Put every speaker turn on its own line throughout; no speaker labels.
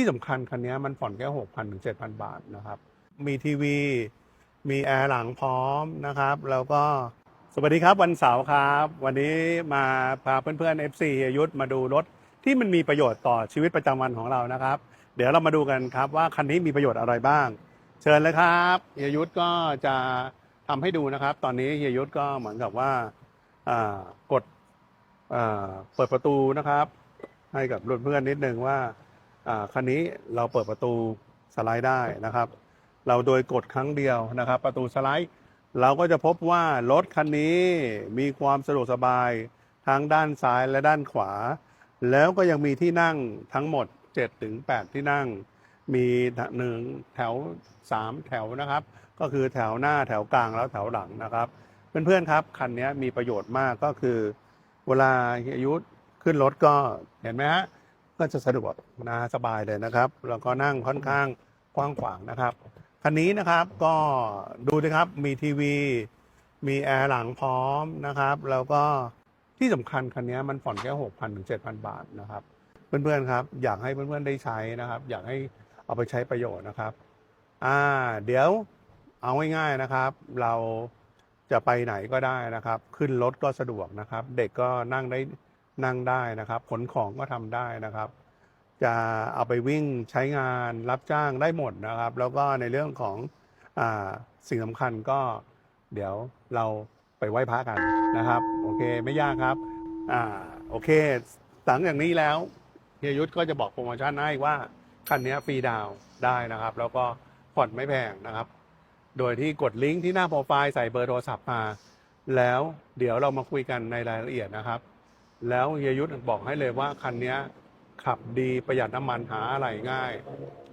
ที่สำคัญคันนี้มันผ่อนแค่หกพันถึงเจ็ดพันบาทนะครับ มีทีวี มีแอร์หลังพร้อมนะครับ แล้วก็สวัสดีครับวันเสาร์ครับ วันนี้มาพาเพื่อนๆ FC เฮียยุทธมาดูรถที่มันมีประโยชน์ต่อชีวิตประจำวันของเรานะครับ เดี๋ยวเรามาดูกันครับว่าคันนี้มีประโยชน์อะไรบ้าง เชิญเลยครับเฮียยุทธก็จะทำให้ดูนะครับ ตอนนี้เฮียยุทธก็เหมือนกับว่ากดเปิดประตูนะครับ ให้กับรุ่นเพื่อนนิดนึงว่า คันนี้เราเปิดประตูสไลด์ได้นะครับ เราโดยกดครั้งเดียวนะครับ ประตูสไลด์ เราก็จะพบว่ารถคันนี้มีความสะดวกสบายทั้งด้านซ้ายและด้านขวา แล้วก็ยังมีที่นั่งทั้งหมด7ถึง8ที่นั่ง มีหนึ่งแถว 3 แถวนะครับ ก็คือแถวหน้าแถวกลางแล้วแถวหลังนะครับ เพื่อนๆครับคันนี้มีประโยชน์มากก็คือ เวลาเฮียยุทธขึ้นรถก็เห็นไหมฮะ ก็จะสะดวกนะสบายเลยนะครับ แล้วก็นั่งค่อนข้างกว้างขวางนะครับคันนี้นะครับก็ดูนะครับมีทีวี มีแอร์หลังพร้อมนะครับ แล้วก็ที่สำคัญคันนี้มันผ่อนแค่หกพันถึงเจ็ดพันบาทนะครับเพื่อนๆครับ อยากให้เพื่อนๆได้ใช้นะครับ อยากให้เอาไปใช้ประโยชน์นะครับ อ่า เดี๋ยวเอาง่ายๆนะครับ เราจะไปไหนก็ได้นะครับ ขึ้นรถก็สะดวกนะครับ เด็กก็นั่งได้ นั่งได้นะครับ ขนของก็ทำได้นะครับ จะเอาไปวิ่งใช้งานรับจ้างได้หมดนะครับ แล้วก็ในเรื่องของอสิ่งสำคัญก็เดี๋ยวเราไปไหว้พระกันนะครับ โอเคไม่ยากครับอ่าโอเคหลังจากนี้แล้วเฮียยุทธก็จะบอกโปรโมชั่นให้ว่าคันนี้ฟรีดาวได้นะครับ แล้วก็ผ่อนไม่แพงนะครับ โดยที่กดลิงก์ที่หน้าโปรไฟล์ใส่เบอร์โทรศัพท์มา แล้วเดี๋ยวเรามาคุยกันในรายละเอียดนะครับ แล้วเฮียยุทธบอกให้เลยว่าคันนี้ขับดีประหยัดน้ำมันหาอะไรง่าย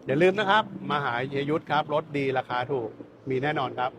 อย่าลืมนะครับ มาหาเฮียยุทธครับ รถดีราคาถูกมีแน่นอนครับ